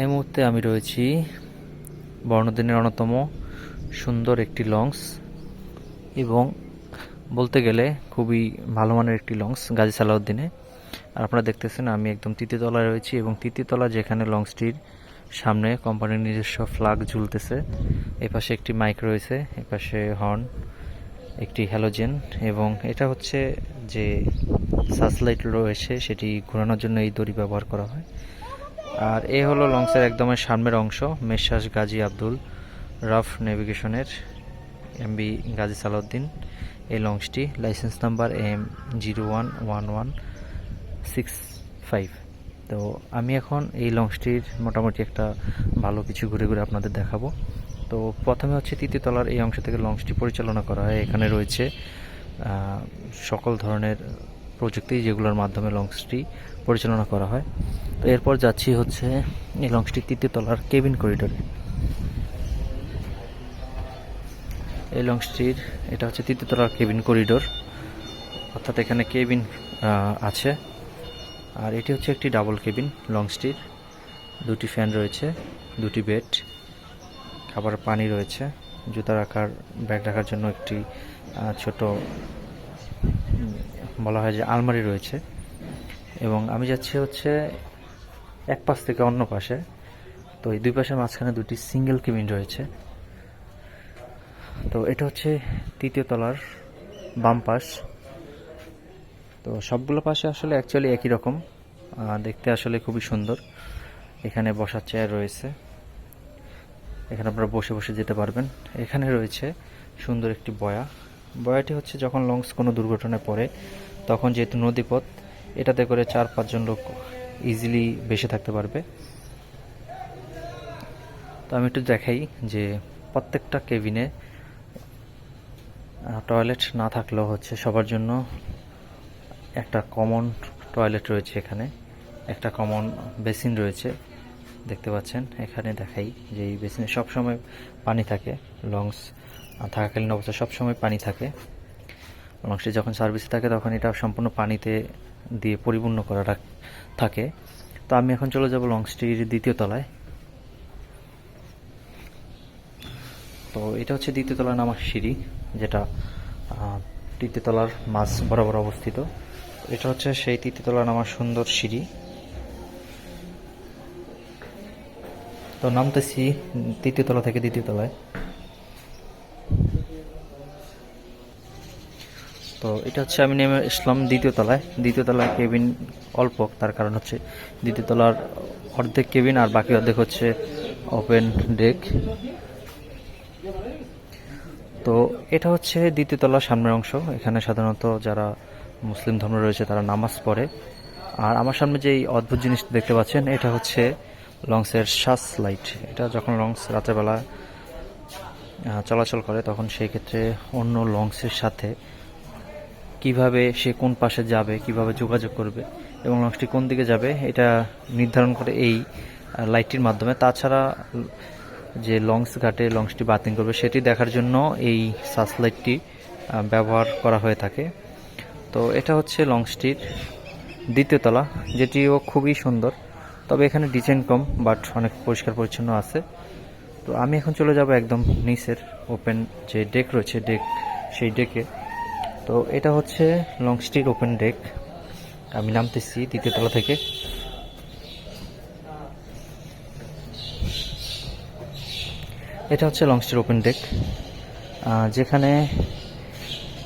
এই মুহূর্তে আমি রয়েছি বর্ণদিনের অন্যতম সুন্দর একটি লঞ্চ এবং বলতে গেলে খুবই ভালো মানের একটি লঞ্চ গাজী সালাউদ্দিনে। আর আপনারা দেখতেছেন আমি একদম তৃতীয়তলায় রয়েছি এবং তৃতীয়তলা যেখানে লঞ্চটির সামনে কোম্পানির নিজস্ব ফ্লাগ ঝুলতেছে এপাশে একটি মাইক রয়েছে এপাশে হর্ন, একটি হ্যালোজেন এবং এটা হচ্ছে যে সার্চলাইট রয়েছে সেটি ঘোরানোর জন্য এই দড়ি ব্যবহার করা হয়। আর এ হলো লঞ্চের একদমের সামনের অংশ, মেশাস গাজী আব্দুল রাফ নেভিগেশনের এমবি গাজী সালাউদ্দিন। এই লঞ্চটি license number M zero one one one six five. তো আমি এখন এই লঞ্চটির মোটামুটি একটা ভালো কিছু ঘুরে ঘুরে আপনাদের দেখাবো। তো প্রথমে হচ্ছে তৃতীয়তলার এই অংশ থেকে লঞ্চটি পরিচালনা করা হয়। এখানে রয়েছে সকল ধরনের প্রযুক্তি যেগুলোর মাধ্যমে লঞ্চটি পরিচালনা করা হয়। তো এরপর যাচ্ছি হচ্ছে এই লঞ্চটি তৃতীয় তলার কেবিন করিডোরে। এই লঞ্চটির, এটা হচ্ছে তৃতীয় তলার কেবিন করিডোর। অর্থাৎ এখানে কেবিন আছে। আর এটি হচ্ছে একটি ডাবল কেবিন লঞ্চটির। দুটি ফ্যান রয়েছে, দুটি বেড, খাবার পানি রয়েছে জুতা রাখার ব্যাগ রাখার জন্য একটি ছোট বলা হয় যে আলমারি রয়েছে। এবং আমি যাচ্ছি হচ্ছে এক পাশ থেকে অন্য পাশে। তো এই দুই পাশের মাঝখানে দুটি সিঙ্গেল কেবিন রয়েছে। তো এটা হচ্ছে তৃতীয় তলার বাম পাশ। তো সবগুলো পাশে আসলে অ্যাকচুয়ালি একই রকম। দেখতে আসলে খুবই সুন্দর। এখানে বসার চেয়ার রয়েছে। এখানে আপনারা বসে বসে যেতে পারবেন। এখানে রয়েছে সুন্দর একটি বয়া। বয়াটি হচ্ছে যখন লঞ্চ কোনো দুর্ঘটনায় পড়ে, তখন যেহেতু নদীপথ, এটাতে করে চার পাঁচজন লোক ইজিলি বেসে থাকতে পারবে। তো আমি একটু দেখাই যে প্রত্যেকটা কেবিনে টয়লেট না থাকলেও হচ্ছে সবার জন্য একটা কমন টয়লেট রয়েছে এখানে, একটা কমন বেসিন রয়েছে, দেখতে পাচ্ছেন? এখানে দেখাই যে এই বেসিনে সবসময় পানি থাকে লংস থাকাকালীন অবস্থায় সবসময় পানি থাকে। লংসটি যখন সার্ভিসে থাকে, তখন এটা সম্পূর্ণ পানিতে দিয়ে পরিপূর্ণ করা থাকে। তো আমি এখন চলে যাব লঞ্চটির দ্বিতীয় তলায়। তো এটা হচ্ছে দ্বিতীয় তলার নামার সিঁড়ি, যেটা তৃতীয় তলার মাঝ বরাবর অবস্থিত। এটা হচ্ছে সেই তৃতীয় তলার নামার সুন্দর সিঁড়ি। তো নামতেছি তৃতীয় তলা থেকে দ্বিতীয় তলায়। তো এটা হচ্ছে আমি নেমে আসলাম দ্বিতীয় তলায়। দ্বিতীয় তলায় কেবিন অল্প, তার কারণ হচ্ছে দ্বিতীয় তলার অর্ধেক কেবিন আর বাকি অর্ধেক হচ্ছে ওপেন ডেক তো এটা হচ্ছে দ্বিতীয় তলার সামনের অংশ। এখানে সাধারণত যারা মুসলিম ধর্ম রয়েছে তারা নামাজ পড়ে। আর আমার সামনে যে অদ্ভুত জিনিসটা দেখতে পাচ্ছেন, এটা হচ্ছে লংসের শ্বাস লাইট। এটা যখন লংস রাতেরবেলা চলাচল করে, তখন সেই ক্ষেত্রে অন্য লংসের সাথে কীভাবে সে কোন পাশে যাবে, কীভাবে যোগাযোগ করবে এবং লঞ্চটি কোন দিকে যাবে, এটা নির্ধারণ করে এই লাইটটির মাধ্যমে। তাছাড়া, যে লঞ্চ ঘাটে লঞ্চটি বাতিল করবে, সেটি দেখার জন্য এই সার্চ লাইটটি ব্যবহার করা হয়ে থাকে। তো এটা হচ্ছে লঞ্চটির দ্বিতীয় তলা, যেটিও খুবই সুন্দর। তবে এখানে ডিজাইন কম বাট অনেক পরিষ্কার পরিচ্ছন্ন আছে। তো আমি এখন চলে যাব একদম নিচের ওপেন যে ডেক রয়েছে ডেক সেই ডেকে তো এটা হচ্ছে লঞ্চটির ওপেন ডেক আমি নামতেছি দ্বিতীয় তলা থেকে। এটা হচ্ছে লঞ্চটির ওপেন ডেক যেখানে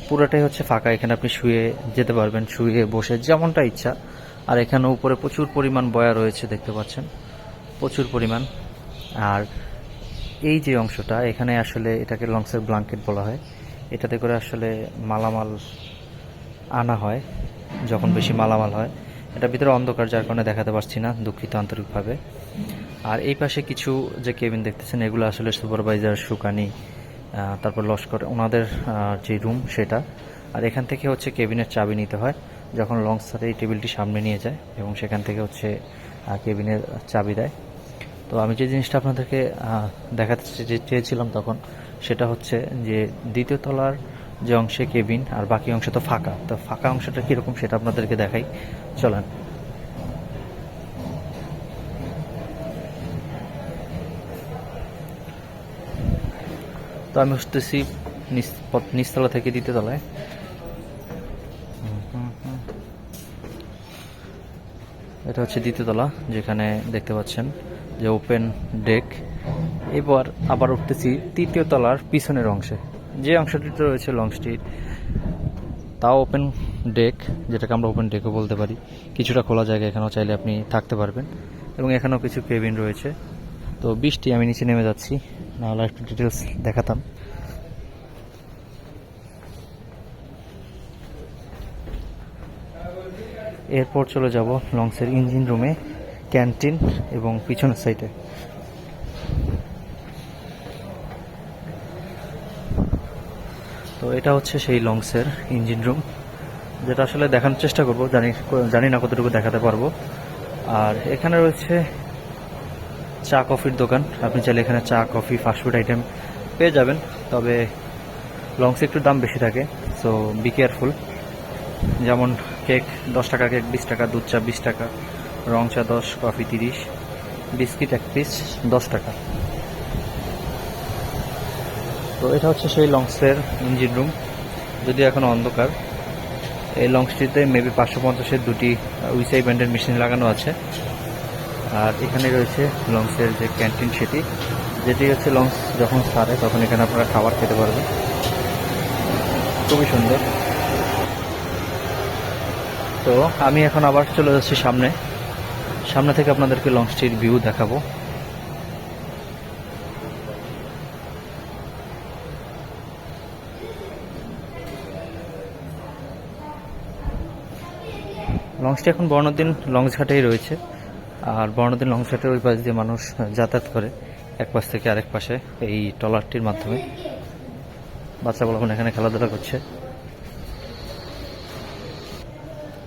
পুরোটাই হচ্ছে ফাঁকা। এখানে আপনি শুয়ে যেতে পারবেন, শুয়ে বসে যেমনটা ইচ্ছা। আর এখানে উপরে প্রচুর পরিমাণ বয়া রয়েছে, দেখতে পাচ্ছেন। প্রচুর পরিমাণ। আর এই যে অংশটা, এখানে আসলে এটাকে লংসের ব্লাঙ্কেট বলা হয়। এটাতে করে আসলে মালামাল আনা হয় যখন বেশি মালামাল হয়। এটা ভিতরে অন্ধকার যার কারণে দেখাতে পারছি না দুঃখিত আন্তরিকভাবে। আর এই পাশে কিছু যে কেবিন দেখতেছেন এগুলো আসলে সুপারভাইজার সুকানি তারপর লস্কর ওনাদের যে রুম সেটা। আর এখান থেকে হচ্ছে কেবিনের চাবি নিতে হয় যখন লঞ্চ সাথে এই টেবিলটি সামনে নিয়ে যায় এবং সেখান থেকে হচ্ছে কেবিনের চাবি দেয়। তো আমি যে জিনিসটা আপনাদেরকে দেখাতে চেয়েছিলাম তখন, সেটা হচ্ছে যে দ্বিতীয় তলার যে অংশে কেবিন আর বাকি অংশ তো ফাঁকা। তো ফাঁকা অংশটা কীরকম সেটা আপনাদেরকে দেখাই। চলেন। তো আমি উঠতেছি নিচতলা থেকে দ্বিতীয় তলায়। এটা হচ্ছে দ্বিতীয় তলা, যেখানে দেখতে পাচ্ছেন যে ওপেন ডেক এবার আবার উঠতেছি তৃতীয় তলার পিছনের অংশে। যে অংশটিতে রয়েছে লং স্ট্রিট তাও ওপেন ডেক যেটাকে আমরা ওপেন ডেকও বলতে পারি। কিছুটা খোলা জায়গা এখানেও চাইলে আপনি থাকতে পারবেন। এবং এখানেও কিছু কেবিন রয়েছে। তো বৃষ্টি, আমি নিচে নেমে যাচ্ছি। নাহলে একটু ডিটেলস দেখাতাম। এরপর চলে যাব লংসের ইঞ্জিন রুমে ক্যান্টিন এবং পিছনের সাইডে। তো এটা হচ্ছে সেই লংসের ইঞ্জিন রুম যেটা আসলে দেখানোর চেষ্টা করব, জানি জানি না কতটুকু দেখাতে পারব। আর এখানে রয়েছে চা কফির দোকান, আপনি চাইলে এখানে চা, কফি ফাস্টফুড আইটেম পেয়ে যাবেন, তবে লংসে একটু দাম বেশি থাকে সো বি কেয়ারফুল যেমন কেক দশ টাকা কেক বিশ টাকা, দুধ চা বিশ টাকা রং চা দশ, কফি তিরিশ, বিস্কিট এক পিস, দশ টাকা। তো এটা হচ্ছে সেই লংসের ইঞ্জিন রুম। যদিও এখন অন্ধকার, এই লংসটিতে মেবি পাঁচশো পঞ্চাশের দুটি উইসাই ব্যান্ডের মেশিন লাগানো আছে। আর এখানে রয়েছে লংসের যে ক্যান্টিন সেটি, যেটি হচ্ছে লংস যখন সারে তখন এখানে আপনারা খাবার খেতে পারবেন। খুবই সুন্দর। তো আমি এখন আবার চলে যাচ্ছি সামনে। সামনে থেকে আপনাদেরকে লঞ্চটির ভিউ দেখাবো। লঞ্চটি এখন বর্ণদিন লঞ্চ ঘাটেই রয়েছে। আর বর্ণদিন লঞ্চ ঘাটের ওই পাশ দিয়ে মানুষ যাতায়াত করে। এক পাশ থেকে আরেক পাশে এই ট্রলারটির মাধ্যমে। বাচ্চা বলা এখানে খেলাধুলা করছে।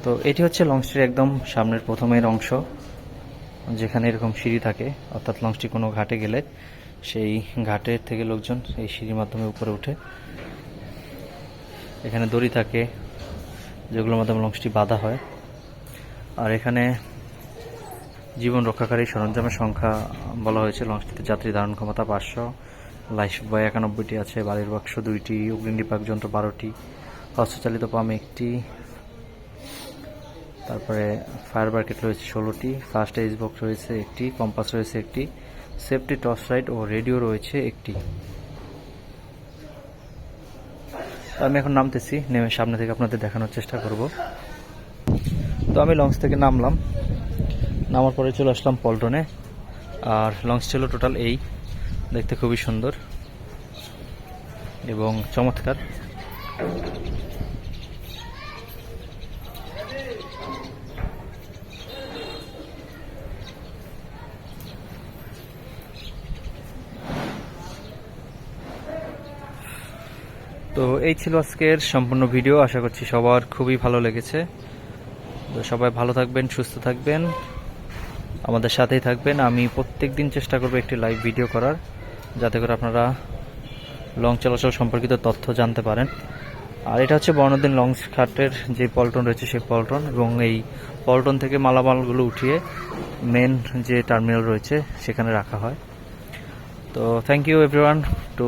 তো এটি হচ্ছে লঞ্চটির একদম সামনের প্রথমের অংশ। যেখানে এরকম সিঁড়ি থাকে, অর্থাৎ লঞ্চটি কোনো ঘাটে গেলে সেই ঘাটের থেকে লোকজন এই সিঁড়ির মাধ্যমে উপরে উঠে। এখানে দড়ি থাকে, যেগুলোর মাধ্যমে লঞ্চটি বাঁধা হয়। আর এখানে জীবন রক্ষাকারী সরঞ্জামের সংখ্যা বলা হয়েছে। লঞ্চটিতে যাত্রী ধারণ ক্ষমতা পাঁচশো লাইফ বয় একানব্বইটি আছে, বাড়ির বাক্স দুইটি অগ্নিনিপাক যন্ত্র বারোটি, হস্তচালিত পাম্প একটি তারপরে ফায়ার বার্কেট রয়েছে ষোলোটি ফার্স্ট এইজ বক্স রয়েছে একটি কম্পাস রয়েছে একটি সেফটি টর্চ লাইট ও রেডিও রয়েছে একটি। আমি এখন নামতেছি, নেমে সামনে থেকে আপনাদের দেখানোর চেষ্টা করব। তো আমি লঞ্চ থেকে নামলাম। নামার পরে চলে আসলাম পল্টনে। আর লঞ্চ ছিল টোটাল এই। দেখতে খুবই সুন্দর এবং চমৎকার। তো এই ছিল আজকের সম্পূর্ণ ভিডিও। আশা করছি সবার খুবই ভালো লেগেছে। তো সবাই ভালো থাকবেন, সুস্থ থাকবেন। আমাদের সাথেই থাকবেন। আমি প্রত্যেক দিন চেষ্টা করব একটি লাইভ ভিডিও করার, যাতে করে আপনারা লং চলাচল সম্পর্কিত তথ্য জানতে পারেন। আর এটা হচ্ছে বর্ণদিন লং ঘাটের যে পল্টন রয়েছে, সেই পল্টন এবং এই পল্টন থেকে মালামালগুলো উঠিয়ে মেন যে টার্মিনাল রয়েছে, সেখানে রাখা হয়। তো thank you everyone too